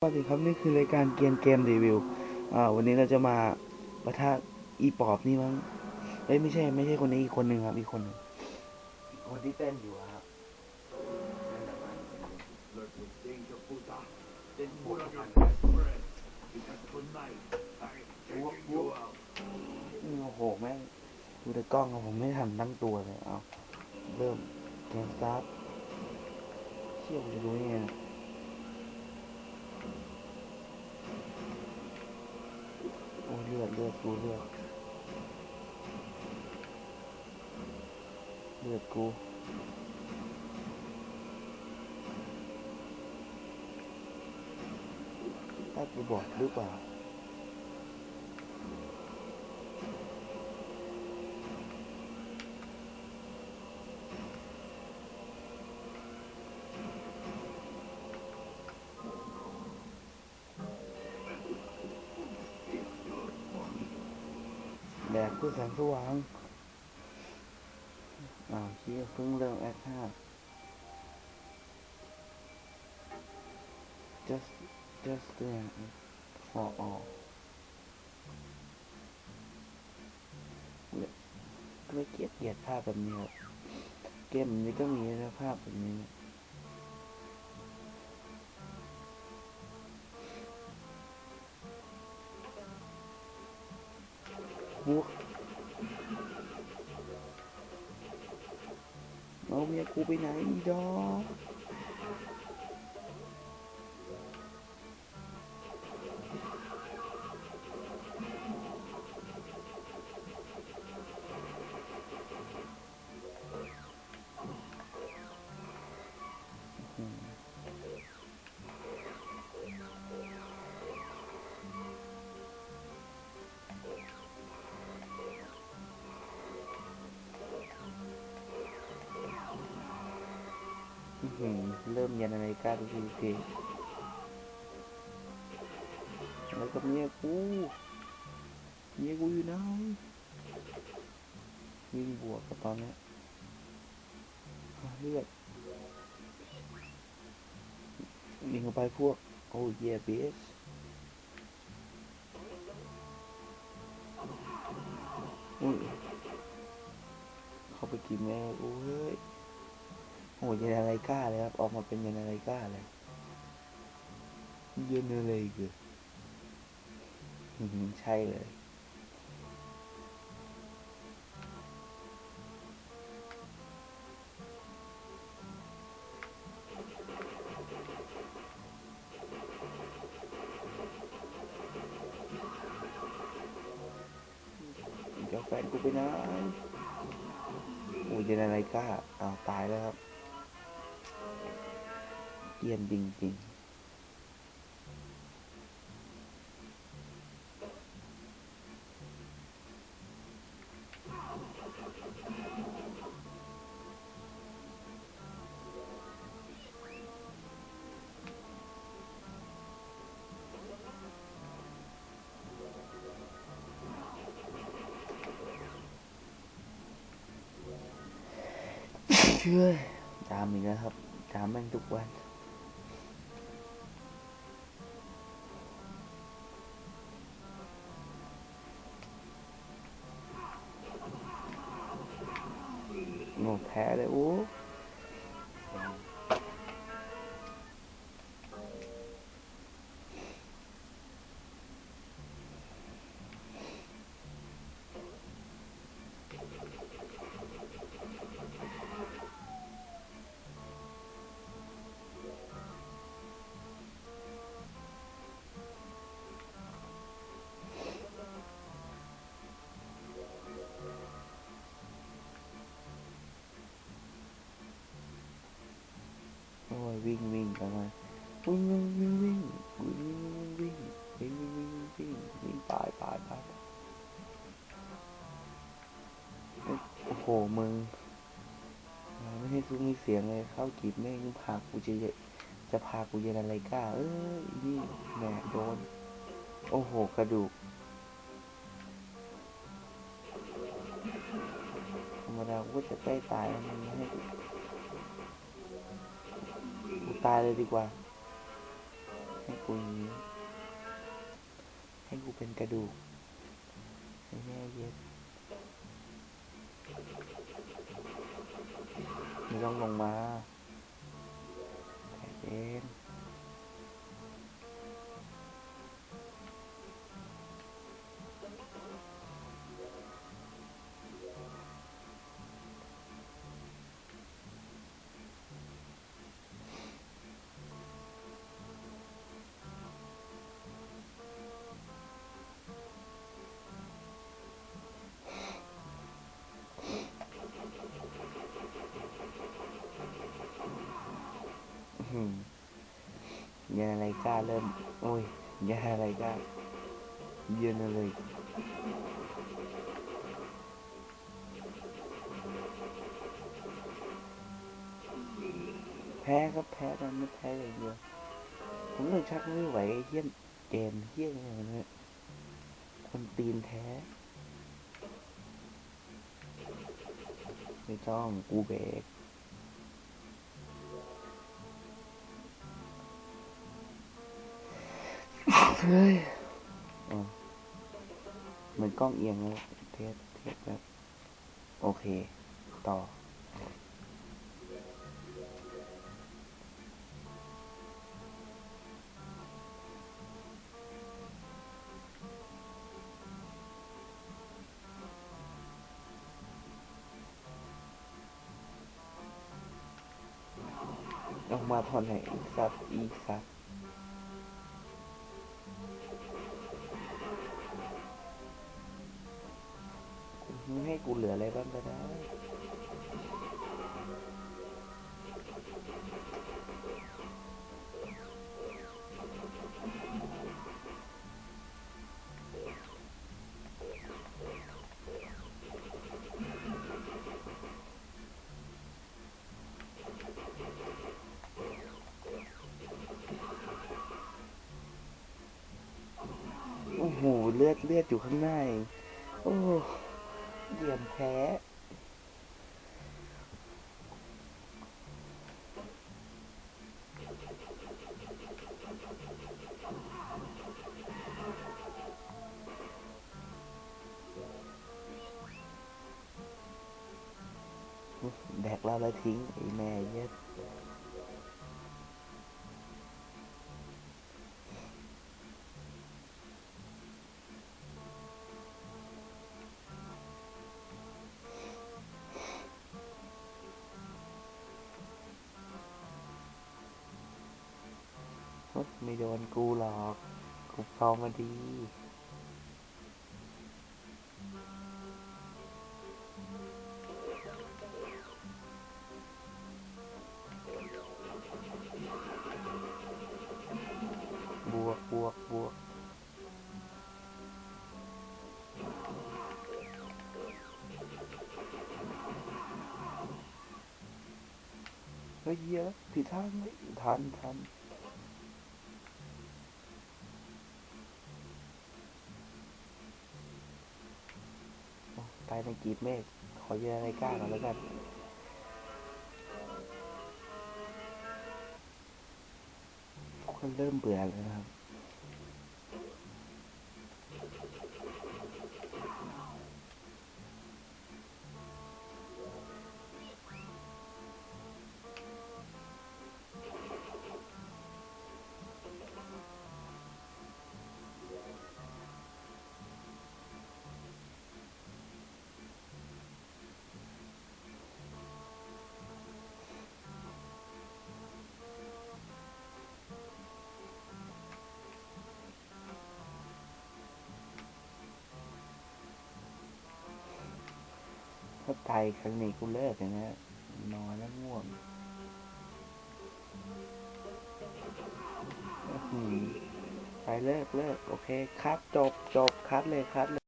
สวัสดีครับนี่คือรายการเกียนเกมรีวิว อ่าวันนี้เราจะมาประทะอีปอบนี่มั้งเอ้ยไม่ใช่ไม่ใช่คนนี้อีกคนหนึ่งครับอีกคนหนึ่งคนที่เต้นอยู่อะครับโอ้โหแม่งดูแต่กล้องอะผมไม่ทันตั้งตัวเลยเอาเริ่มเกมสตาร์ทเชี่ยวจะรู้ยังไงเนี่ยโอ้ยเลือดเลือดกูเลือดเลือดกูถ้ากูบอกหรือเปล่า แดกเพื่อแสงสว่างอ้าวเชี่ยเพิ่งเริ่มแอคห้า just just doing it for all ไม่เกลียดเกลียดภาพแบบนี้ครับเกมนี้ก็มีนะภาพแบบนี้ เนี่ยบวกเอาเมียกูไปไหนดอก อื้อหือเริ่มยันนาฬิกาทุกทีแล้วกับเมียกูเมียกูอยู่ไหนวิ่งบวกกับตอนนี้เลือดวิ่งเข้าไปพวก โอ้เยเบสอุ้ยเข้าไปกินแม่โอ้ย ยันอะไรกล้าเลยครับ ออกมาเป็นยันอะไรกล้าเลยยันอะไรกิดใช่เลยเดี๋ยวแฟนกูไปนะโอ้ยยันอะไรกล้าอ้าวตายแล้วครับ yên bình tĩnh. Chưa Đàm mình đã hợp đám anh tục quan Não pera, o... วิ่งวิ่งกันมาวิ่งวิ่งวิ่งวิ่งวิ่งวิ่งวิ่งวิ่งวิ่งวิ่งวิ่งวิ่งตายตายตายโอ้โหมึงไม่ให้ซุ้มมีเสียงเลยเข้ากีบแม่งพากูจะจะพากูเย็นอะไรก้า เอ้ยนี่แหมโดน โอ้โหกระดูกธรรมดากูจะใกล้ตายมันไม่ให้ ตายเลยดีกว่า ให้กูอย่างนี้ ให้กูเป็นกระดูกให้แม่เย็ดไม่ต้องลงมาใจเย็น ย็นอะไรก้าเริ่ม โอ้ยเย็นอะไรก้าเย็นอะไรแพ้ก็แพ้มันไม่แพ้อย่างเดียวผมเลยชักไม่ไหวเฮี้ยนเกมเฮี้ยอะไรเนี่ยคนตีนแท้ ไม่ต้องกูเบรก เฮ้ยเหมือนกล้องเอียงแล้วเทสเทสแบบโอเค ต่อ ออกมาตอนไหนอีสัตว์อีสัตว์ ให้กูเหลืออะไรบ้างก็ได้โอ้โห เลือดเลือดอยู่ข้างในโอ้ เหลี่ยมแพ้แดกเราแล้วทิ้งไอ้แม่เย็ด ไม่โดนกูหรอกกูฟอร์มาดีบวกบวกบวกเฮ้ยเยอะผิดทางเลยทันทัน ตายในกีบเมฆขอเยืนในกล้าก่อนแล้วกันก็เริ่มเบื่อแล้วครับ ถ้าตายครั้งนี้กูเลิกเลยนะนอนแล้วง่วงไปเลิกเลิกโอเคคับจบจบคัดเลยคัดเลย